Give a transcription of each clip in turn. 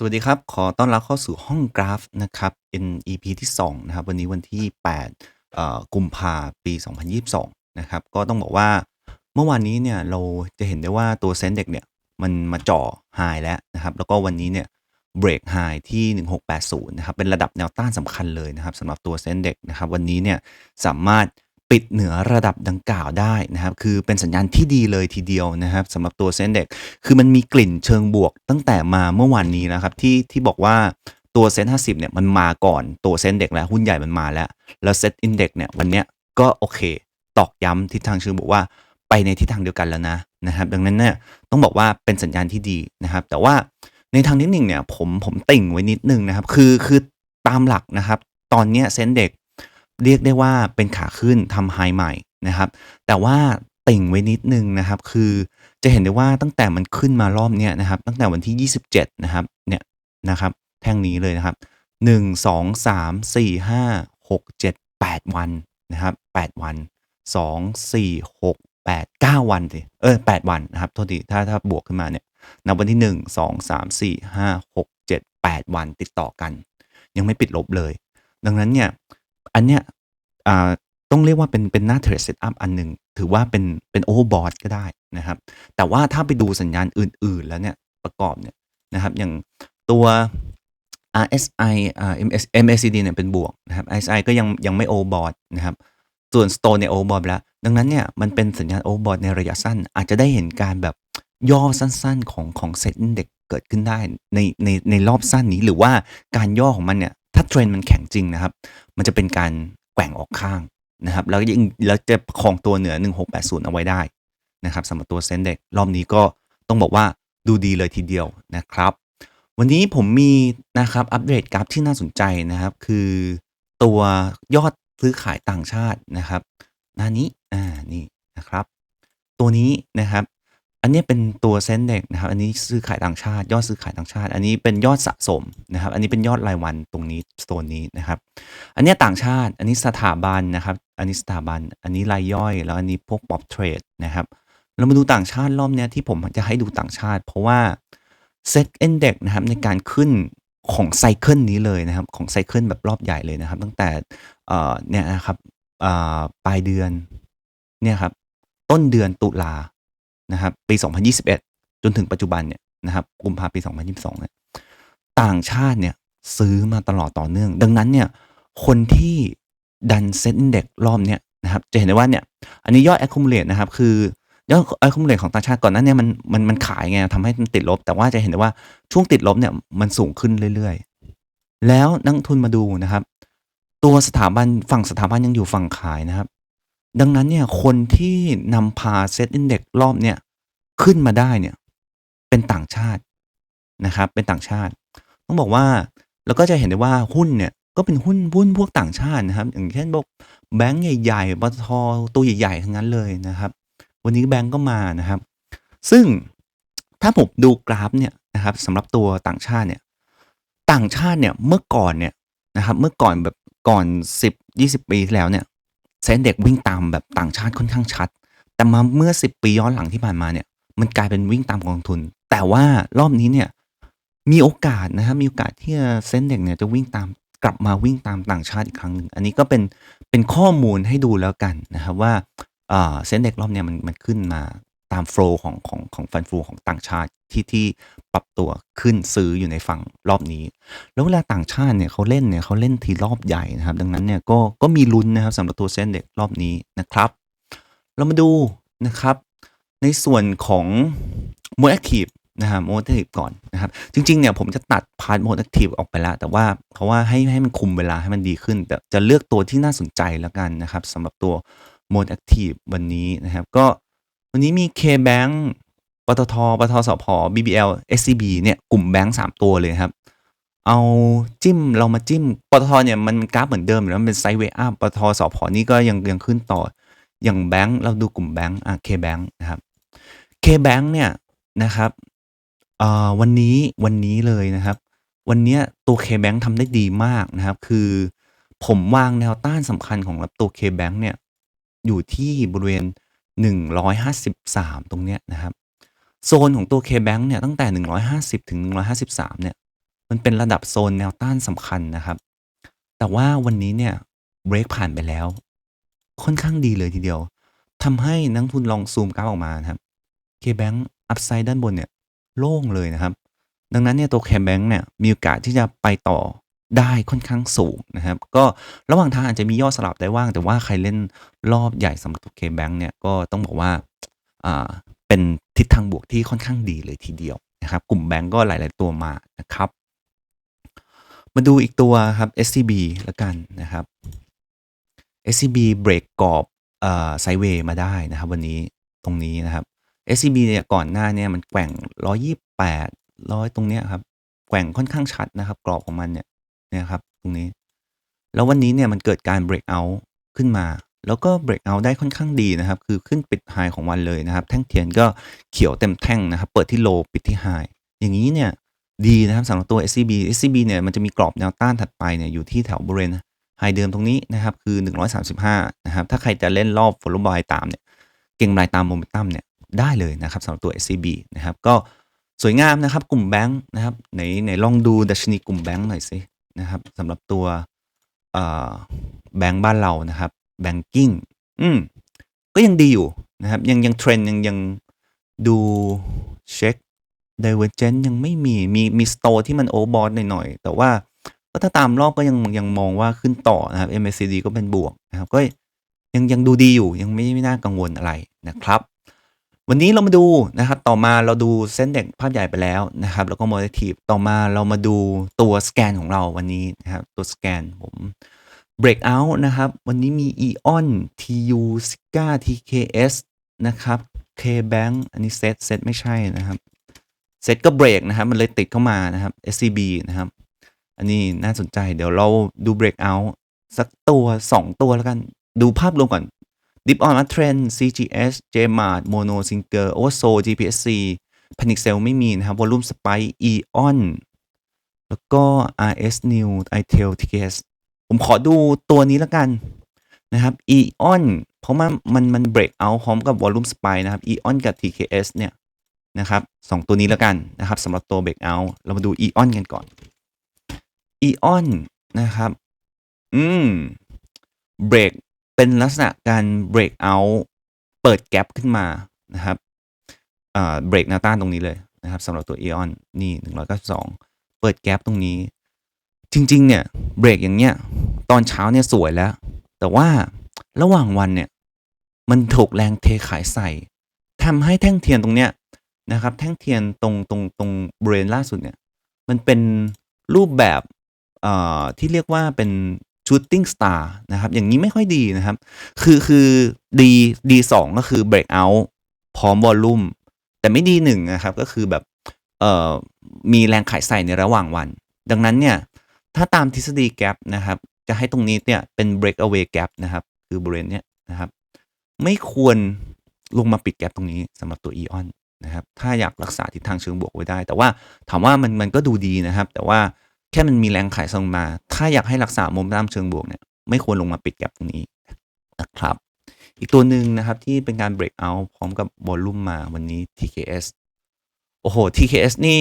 สวัสดีครับ ขอต้อนรับเข้าสู่ห้องกราฟนะครับเป็น EP ที่ 2 นะครับ วันนี้วันที่8กุมภาปี 2022 นะครับ ก็ต้องบอกว่าเมื่อวานนี้เนี่ยเราจะเห็นได้ว่าตัวเซนเด็กเนี่ย มันมาจ่อไฮแล้วนะครับ แล้วก็วันนี้เนี่ยเบรกไฮที่ 1680 นะครับ เป็นระดับแนวต้านสำคัญเลยนะครับสำหรับตัวเซนเด็กนะครับ วันนี้เนี่ยสามารถ ปิดเหนือระดับดังกล่าวได้นะครับ คือเป็นสัญญาณที่ดีเลยทีเดียวนะครับสำหรับตัวเซนเด็กคือมันมีกลิ่นเชิงบวกตั้งแต่มาเมื่อวานนี้นะครับที่ที่บอกว่าตัวเซ็นห้าสิบเนี่ยมันมาก่อนตัวเซ็นเด็กแล้วหุ้นใหญ่มันมาแล้ว แล้วเซ็ตอินเด็กเนี่ยวันเนี้ยก็โอเค ตอกย้ำทิศทางเชิงบวกว่าไปในทิศทางเดียวกันแล้วนะนะครับ ดังนั้นเนี่ยต้องบอกว่าเป็นสัญญาณที่ดีนะครับ แต่ว่าในทางเทคนิคเนี่ยผมผมติ่งไว้นิดนึงนะครับ คือคือตามหลักนะครับ ตอนเนี้ยเซ็นเด็ก เรียกได้ว่าเป็นขาขึ้นทำไฮใหม่นะครับ แต่ว่าติ่งไว้นิดนึงนะครับ คือจะเห็นได้ว่าตั้งแต่มันขึ้นมารอบเนี้ยนะครับ ตั้งแต่วันที่ 27 นะครับ เนี่ยนะครับ แท่งนี้เลยนะครับ 1 2 3 4 5 6 7 8 วันนะครับ 8 วัน 2 4 6 8 9 วันสิเออ8วันนะครับโทษทีถ้าถ้าบวกขึ้นมาเนี่ยนับวันที่ 1 2 3 4 5 6 7 8 วันติดต่อกัน ยังไม่ปิดลบเลย ดังนั้นเนี่ย อันเนี้ยต้องเรียกว่าเป็นเป็นหน้าเทรดเซตอัพอันหนึ่งถือว่าเป็นเป็นโอเวอร์บอทก็ได้นะครับ แต่ว่าถ้าไปดูสัญญาณอื่น ๆ แล้วเนี่ยประกอบเนี่ยนะครับ อย่างตัว RSI อ่า MS MACD เนี่ยเป็นบวกนะครับ RSI ก็ยังยังไม่โอเวอร์บอทนะครับส่วน Stone เนี่ยโอเวอร์บอทแล้ว ดังนั้นเนี่ยมันเป็นสัญญาณโอเวอร์บอทในระยะสั้น อาจจะได้เห็นการแบบย่อสั้นๆของของเซ็ตอินเด็ก เกิดขึ้นได้ในในในรอบสั้นนี้หรือว่าการย่อของมันเนี่ยถ้าเทรนด์มันแข็งจริงนะครับ มันจะเป็นการแกว่งออกข้างนะครับ แล้วยิ่งแล้วจะคองตัวเหนือ 1680 เอาไว้ได้นะครับสำหรับตัวเซ็นเด็กรอบนี้ก็ต้องบอกว่าดูดีเลยทีเดียวนะครับ วันนี้ผมมีนะครับอัปเดตกราฟที่น่าสนใจนะครับ คือตัวยอดซื้อขายต่างชาตินะครับ หน้านี้อ่านี่นะครับ ตัวนี้นะครับ นนี้เป็นตัวเซ็นเด็กนะครับ อันนี้ซื้อขายต่างชาติ ยอดซื้อขายต่างชาติ อันนี้เป็นยอดสะสมนะครับ อันนี้เป็นยอดรายวันตรงนี้โซนนี้นะครับ อันนี้ต่างชาติ อันนี้สถาบันนะครับ อันนี้สถาบัน อันนี้รายย่อย แล้วอันนี้พวกป๊อปเทรดนะครับ เรามาดูต่างชาติรอบเนี้ยที่ผมจะให้ดูต่างชาติ เพราะว่าเซ็ตเอนเด็กนะครับในการขึ้นของไซเคิลนี้เลยนะครับ ของไซเคิลแบบรอบใหญ่เลยนะครับ ตั้งแต่เนี่ยนะครับปลายเดือนเนี่ยครับต้นเดือนตุลา นะครับปี 2021 จนถึงปัจจุบันเนี่ยนะครับกุมภาพันธ์ปี 2022เนี่ยต่างชาติเนี่ยซื้อมาตลอดต่อเนื่อง ดังนั้นเนี่ยคนที่ดันเซ็นเด็กรอบเนี่ยนะครับจะเห็นได้ว่าเนี่ยอันนี้ยอด accumulate นะครับ คือยอด accumulate ของต่างชาติก่อนหนั้นเนี่ยมันมันมันขายไงทำให้มันติดลบ แต่ว่าจะเห็นได้ว่าช่วงติดลบเนี่ยมันสูงขึ้นเรื่อยๆ แล้วนักทุนมาดูนะครับ ตัวสถาบันฝั่งสถาบันยังอยู่ฝั่งขายนะครับ ดังนั้นเนี่ยคนที่นำพาเซตอินเด็กรอบเนี่ยขึ้นมาได้เนี่ยเป็นต่างชาตินะครับเป็นต่างชาติ ต้องบอกว่าแล้วก็จะเห็นได้ว่าหุ้นเนี่ยก็เป็นหุ้นหุ้นพวกต่างชาตินะครับ อย่างเช่นพวกแบงก์ใหญ่ๆปตทตัวใหญ่ๆทั้งนั้นเลยนะครับ วันนี้แบงก์ก็มานะครับ ซึ่งถ้าผมดูกราฟเนี่ยนะครับสำหรับตัวต่างชาติเนี่ยต่างชาติเนี่ยเมื่อก่อนเนี่ยนะครับเมื่อก่อนแบบก่อน 10 20 ปีที่แล้วเนี่ย เซนเด็กวิ่งตามแบบต่างชาติค่อนข้างชัด แต่มาเมื่อ 10 ปีย้อนหลังที่ผ่านมาเนี่ย มันกลายเป็นวิ่งตามกองทุน แต่ว่ารอบนี้เนี่ยมีโอกาสนะครับมีโอกาสที่เซนเด็กเนี่ยจะวิ่งตามกลับมาวิ่งตามต่างชาติอีกครั้งหนึ่งอันนี้ก็เป็นเป็นข้อมูลให้ดูแล้วกันนะครับว่าเซนเด็กรอบเนี่ยมันมันขึ้นมา ตามโฟล์ของของของฟันฟูของต่างชาติที่ที่ปรับตัวขึ้นซื้ออยู่ในฝั่งรอบนี้ แล้วเวลาต่างชาติเนี่ยเขาเล่นเนี่ยเขาเล่นทีรอบใหญ่นะครับ ดังนั้นเนี่ยก็ก็มีลุ้นนะครับสำหรับตัวเซนเด็กรอบนี้นะครับ เรามาดูนะครับ ในส่วนของโมดแอคทีฟนะครับโมดแอคทีฟก่อนนะครับ จริงๆเนี่ยผมจะตัดพาร์ทโมดแอคทีฟออกไปแล้ว แต่ว่าเพราะว่าให้ให้มันคุมเวลาให้มันดีขึ้น แต่จะเลือกตัวที่น่าสนใจแล้วกันนะครับสำหรับตัวโมดแอคทีฟวันนี้นะครับ ก็ วันนี้มี K-Bank ปตทปตทสพ BBL SCB เนี่ยกลุ่มแบงก์สามตัวเลยครับ เอาจิ้มเรามาจิ้มปตทเนี่ยมันกราฟเหมือนเดิมอยู่แล้วมันเป็นไซด์เวย์อัพปตทสพนี่ก็ยังยังขึ้นต่ออย่างแบงก์เราดูกลุ่มแบงก์อะ K Bank นะครับ K Bank เนี่ยนะครับเอ่อวันนี้วันนี้เลยนะครับ วันนี้ตัว K Bank ทำได้ดีมากนะครับ คือผมวางแนวต้านสำคัญของรับตัว K Bank เนี่ยอยู่ที่บริเวณ 153 ตรงเนี้ยนะครับ โซนของตัว K Bank เนี่ยตั้งแต่ 150 ถึง 153 เนี่ย มันเป็นระดับโซนแนวต้านสำคัญนะครับ แต่ว่าวันนี้เนี่ยเบรกผ่านไปแล้ว ค่อนข้างดีเลยทีเดียวทำให้นักทุนลองซูมกราฟออกมานะครับ KBank อัพไซด์ด้านบนเนี่ยโล่งเลยนะครับ ดังนั้นเนี่ยตัว KBank เนี่ยมีโอกาสที่จะไปต่อ ได้ค่อนข้างสูงนะครับ ก็ระหว่างทางอาจจะมีย่อสลับได้ว่าง แต่ว่าใครเล่นรอบใหญ่สำหรับตัว KBank เนี่ยก็ต้องบอกว่าอ่าเป็นทิศทางบวกที่ค่อนข้างดีเลยทีเดียวนะครับ กลุ่มแบงก์ก็หลาย ๆ ตัวมานะครับ มาดูอีกตัวครับ SCB ล้วกันนะครับ SCB เบรกกรอบไซเวย์มาได้นะครับวันนี้ตรงนี้นะครับ SCB เนี่ยก่อนหน้าเนี่ยมันแกว่ง 128 100 ตรงเนี้ยครับ แกว่งค่อนข้างชัดนะครับ กรอบของมันเนี่ย นี่ยครับตรงนี้ แล้ววันนี้เนี่ยมันเกิดการ break out ขึ้นมา แล้วก็ break out ได้ค่อนข้างดีนะครับ คือขึ้นปิด high ของวันเลยนะครับ แท่งเทียนก็เขียวเต็มแท่งนะครับ เปิดที่ low ปิดที่ high อย่างนี้เนี่ยดีนะครับสำหรับตัว SCB SCB เนี่ยมันจะมีกรอบแนวต้านถัดไปเนี่ยอยู่ที่แถวบริเวณไฮเดิมตรงนี้นะครับคือ 135 นะครับ ถ้าใครจะเล่นรอบ follow by ตามเนี่ยเก่งรายตามโมเมนตัมเนี่ยได้เลยนะครับสำหรับตัว SCB นะครับก็สวยงามนะครับกลุ่มแบงค์นะครับไหนไหนลองดูดัชนีกลุ่มแบงค์หน่อยสิ นะครับสำหรับตัวแบงค์บ้านเรานะครับแบงกิ้งอืมก็ยังดีอยู่นะครับ ยังยังเทรนยังยังดูเช็ค Divergent ยังไม่มีมีมีสโตที่มันโอบอทหน่อยๆแต่ว่าก็ถ้าตามรอบก็ยังยังมองว่าขึ้นต่อนะครับ MACD ก็เป็นบวกนะครับ ก็ยังยังดูดีอยู่ยังไม่ไม่น่ากังวลอะไรนะครับ วันนี้เรามาดูนะครับต่อมาเราดูเส้นเด็กภาพใหญ่ไปแล้วนะครับ แล้วก็โมเดลทีฟต่อมาเรามาดูตัวสแกนของเราวันนี้นะครับ ตัวสแกนผม breakout นะครับ วันนี้มี EON TU SIGA TKS นะครับ KBank อันนี้เซตเซตไม่ใช่นะครับเซตก็เบรกนะครับ มันเลยติดเข้ามานะครับ SCB นะครับ อันนี้น่าสนใจเดี๋ยวเราดู breakout สักตัว 2 ตัวแล้วกัน ดูภาพรวมก่อน ดิปออนทรานด์ซีจี Art Trend CGS โนซิงเกอร์โอเวอ Oversoul GPSC Panic คเซลไม่มีนะครับ Volume Spike ออนแล้วก็ RS New ITEL TKS ผมขอดูตัวนี้แล้วกันนะครับ Eon เพราะว่ามันมันเบรกเอาพร้อมกับ Volume Spike นะครับ Eon กับ TKS เนี่ยนะครับสองตัวนี้แล้วกันนะครับสำหรับตัวเบรกเอาเรามาดู Eon กันก่อน Eon นะครับ อืมเบรก เป็นลักษณะการ break out เปิดแกลบขึ้นมานะครับอ่า break แนวต้านตรงนี้เลยนะครับสำหรับตัว EON นี่192 เปิดแกลบตรงนี้ จริง ๆ เนี่ยเบรกอย่างเงี้ยตอนเช้าเนี่ยสวยแล้ว แต่ว่าระหว่างวันเนี่ยมันถูกแรงเทขายใส่ทำให้แท่งเทียนตรงเนี้ยนะครับ แท่งเทียนตรงตรงตรงบริเวณล่าสุดเนี่ย มันเป็นรูปแบบเอ่อที่เรียกว่าเป็น shooting star นะครับ อย่างนี้ไม่ค่อยดีนะครับ คือคือดีดีสองก็คือ break out พร้อม volume แต่ไม่ดีหนึ่งนะครับ ก็คือแบบเอ่อมีแรงขายใส่ในระหว่างวัน ดังนั้นเนี่ย ถ้าตามทฤษฎีแก p นะครับ จะให้ตรงนี้เนี่ยเป็น breakaway gap นะครับ คือบริเวณเนี้ยนะครับ ไม่ควรลงมาปิดแก p ตรงนี้สำหรับตัว EON นะครับ ถ้าอยากรักษาทิศทางเชิงบวกไว้ได้ แต่ว่าถามว่ามันมันก็ดูดีนะครับ แต่ว่า แค่มันมีแรงขายส่งมา ถ้าอยากให้รักษาโมเมนตัมเชิงบวกเนี่ยไม่ควรลงมาปิดแก p ตรงนี้นะครับ อีกตัวหนึ่งนะครับที่เป็นการ break out พร้อมกับ volume มาวันนี้ TKS โอ้โห TKS นี่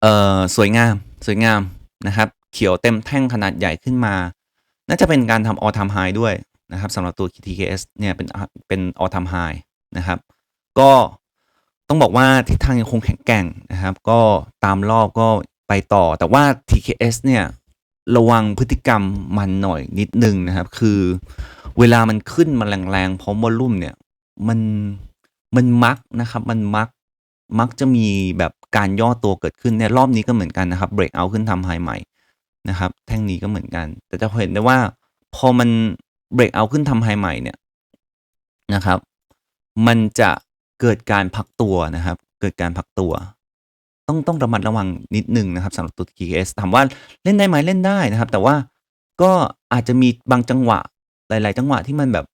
เอ่อสวยงามสวยงามนะครับ เขียวเต็มแท่งขนาดใหญ่ขึ้นมา น่าจะเป็นการทำ all time high ด้วยนะครับสำหรับตัว TKS เนี่ยเป็นเป็น all time high นะครับ ก็ต้องบอกว่าทิศทางยังคงแข็งแกร่งนะครับ ก็ตามรอบก็ ไปต่อ แต่ว่า TKS เนี่ยระวังพฤติกรรมมันหน่อยนิดนึงนะครับ คือเวลามันขึ้นมาแรงๆพร้อมวอลลุ่มเนี่ยมันมันมักนะครับ มันมักมักจะมีแบบการย่อตัวเกิดขึ้นในรอบนี้ก็เหมือนกันนะครับ break out ขึ้นทำไฮใหม่นะครับ แท่งนี้ก็เหมือนกัน แต่จะเห็นได้ว่าพอมัน break out ขึ้นทำไฮใหม่เนี่ยนะครับ มันจะเกิดการพักตัวนะครับ เกิดการพักตัว ต้อง ต้องระมัดระวังนิดนึงนะครับสำหรับตัว TKS ถามว่าเล่นได้ไหมเล่นได้นะครับ แต่ว่าก็อาจจะมีบางจังหวะหลาย ๆ จังหวะที่มันแบบ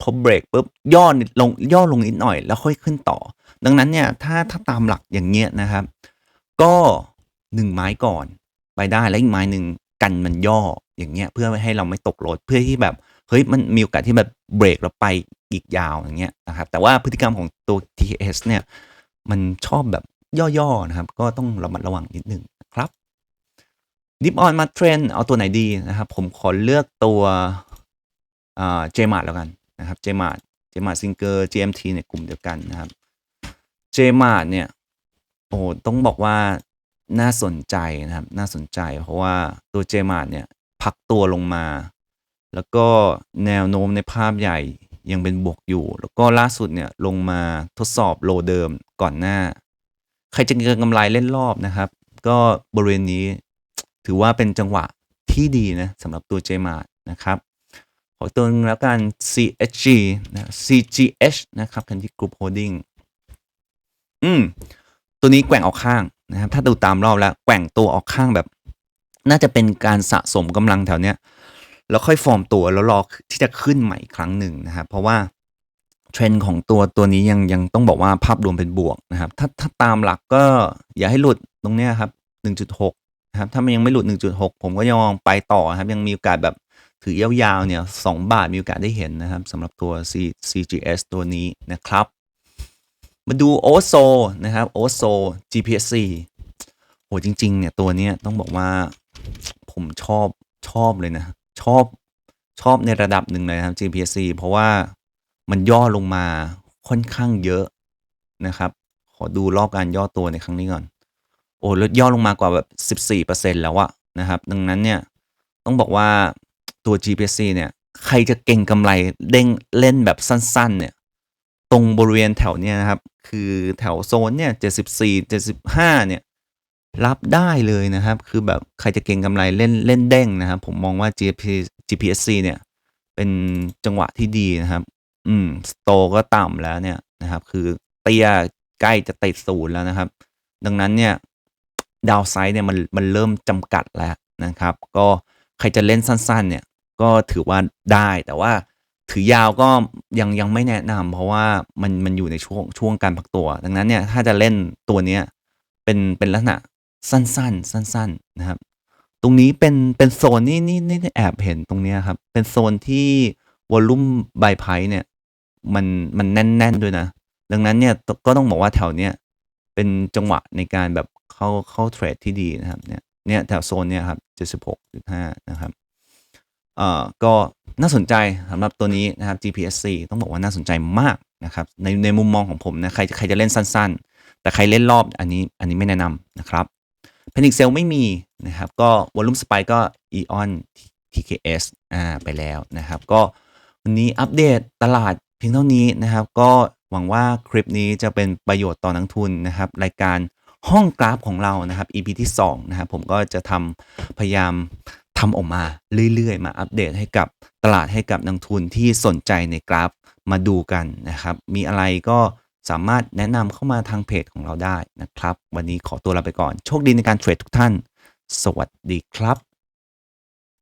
พอเบรกปุ๊บย่อลงย่อลงนิดหน่อยแล้วค่อยขึ้นต่อ ดังนั้นเนี่ยถ้าถ้าตามหลักอย่างเงี้ยนะครับ ก็หนึ่งไม้ก่อนไปได้แล้วอีกไม้หนึ่งกันมันย่ออย่างเงี้ยเพื่อให้เราไม่ตกรถเพื่อที่แบบเฮ้ยมันมีโอกาสที่แบบเบรกเราไปอีกยาวอย่างเงี้ยนะครับแต่ว่าพฤติกรรมของตัว TS เนี่ยมันชอบแบบ ย่อๆนะครับ ก็ต้องระมัดระวังนิดหนึ่งครับดิฟออนมาเทรนเอาตัวไหนดีนะครับ ผมขอเลือกตัวเจมาร์แล้วกันนะครับเจมาร์เจมาร์ซิงเกอร์ GMT ในกลุ่มเดียวกันนะครับเจมาร์เนี่ยโอ้ต้องบอกว่าน่าสนใจนะครับ น่าสนใจ เพราะว่าตัวเจมาร์เนี่ยพักตัวลงมา แล้วก็แนวโน้มในภาพใหญ่ยังเป็นบวกอยู่ แล้วก็ล่าสุดเนี่ยลงมาทดสอบโลเดิมก่อนหน้า ใครจะเกินกำไรเล่นรอบนะครับ ก็บริเวณนี้ถือว่าเป็นจังหวะที่ดีนะสำหรับตัว JMart นะครับขอตัวนึงแล้วกัน CHG นะ CGH นะครับกันที่ Group Holding อืม ตัวนี้แกว่งออกข้างนะครับ ถ้าดูตามรอบแล้ว แกว่งตัวออกข้างแบบ น่าจะเป็นการสะสมกำลังแถวเนี้ย แล้วค่อยฟอร์มตัวแล้วรอที่จะขึ้นใหม่อีกครั้งหนึ่งนะครับ เพราะว่า เทรนด์ของตัวตัวนี้ยังยังต้องบอกว่าภาพรวมเป็นบวกนะครับ ถ้าถ้าตามหลักก็อย่าให้หลุดตรงเนี้ยครับ 1.6นะครับ ถ้ามันยังไม่หลุด 1.6 ผมก็ยังไปต่อครับ ยังมีโอกาสแบบถือยาวๆเนี่ย2บาทมีโอกาสได้เห็นนะครับสำหรับตัว C CGS ตัวนี้นะครับ มาดูโอโซนะครับโอโซ GPSC โหจริง ๆ เนี่ย ตัวเนี้ยต้องบอกว่าผมชอบชอบเลยนะ ชอบชอบในระดับหนึ่งเลยครับ GPSC เพราะว่า มันย่อลงมาค่อนข้างเยอะนะครับ ขอดูรอบการย่อตัวในครั้งนี้ก่อน โอ้ลดย่อลงมากว่าแบบ 14%แล้วอะนะครับ ดังนั้นเนี่ยต้องบอกว่าตัว gpc เนี่ยใครจะเก่งกำไรเด้งเล่นแบบสั้นๆเนี่ยตรงบริเวณแถวเนี้ยนะครับ คือแถวโซนเนี่ย 74 75 เนี่ยรับได้เลยนะครับ คือแบบใครจะเก่งกำไรเล่นเล่นเด้งนะครับ ผมมองว่า gpc เนี่ยเป็นจังหวะที่ดีนะครับ อืมสโตก็ต่ำแล้วเนี่ยนะครับ คือเตี้ยใกล้จะติดศูนย์แล้วนะครับ ดังนั้นเนี่ยดาวไซด์เนี่ยมันมันเริ่มจำกัดแล้วนะครับ ก็ใครจะเล่นสั้นๆ เนี่ยก็ถือว่าได้แต่ว่าถือยาวก็ยังยังไม่แนะนำเพราะว่ามันมันอยู่ในช่วงช่วงการพักตัว ดังนั้นเนี่ยถ้าจะเล่นตัวเนี้ยเป็นเป็นลักษณะสั้นๆ สั้น ๆนะครับ ตรงนี้เป็นเป็นโซนนี่นี่นี่แอบเห็นตรงเนี้ยครับ เป็นโซนที่วอลลุ่มไบไพเนี่ย มันมันแน่น ๆ ด้วยนะ ดังนั้นเนี่ยก็ต้องบอกว่าแถวเนี้ยเป็นจังหวะในการแบบเข้าเข้าเทรดที่ดีนะครับเนี่ยเนี่ยแถวโซนเนี่ยครับ76.5 นะครับเอ่อก็น่าสนใจสำหรับตัวนี้นะครับ GPSC ต้องบอกว่าน่าสนใจมากนะครับในในมุมมองของผมนะใครใครจะเล่นสั้น ๆ แต่ใครเล่นรอบอันนี้อันนี้ไม่แนะนำนะครับเพนิกเซลไม่มีนะครับก็วอลลุ่มสไปก็ Eon TKS อ่าไปแล้วนะครับ ก็วันนี้อัปเดตตลาด เพียงเท่านี้นะครับ ก็หวังว่าคลิปนี้จะเป็นประโยชน์ต่อนักทุนนะครับ รายการห้องกราฟของเรานะครับ EP ที่2นะครับผมก็จะทำพยายามทำออกมาเรื่อยๆ มาอัปเดตให้กับตลาดให้กับนักทุนที่สนใจในกราฟมาดูกันนะครับ มีอะไรก็สามารถแนะนำเข้ามาทางเพจของเราได้นะครับ วันนี้ขอตัวลาไปก่อน โชคดีในการเทรดทุกท่าน สวัสดีครับ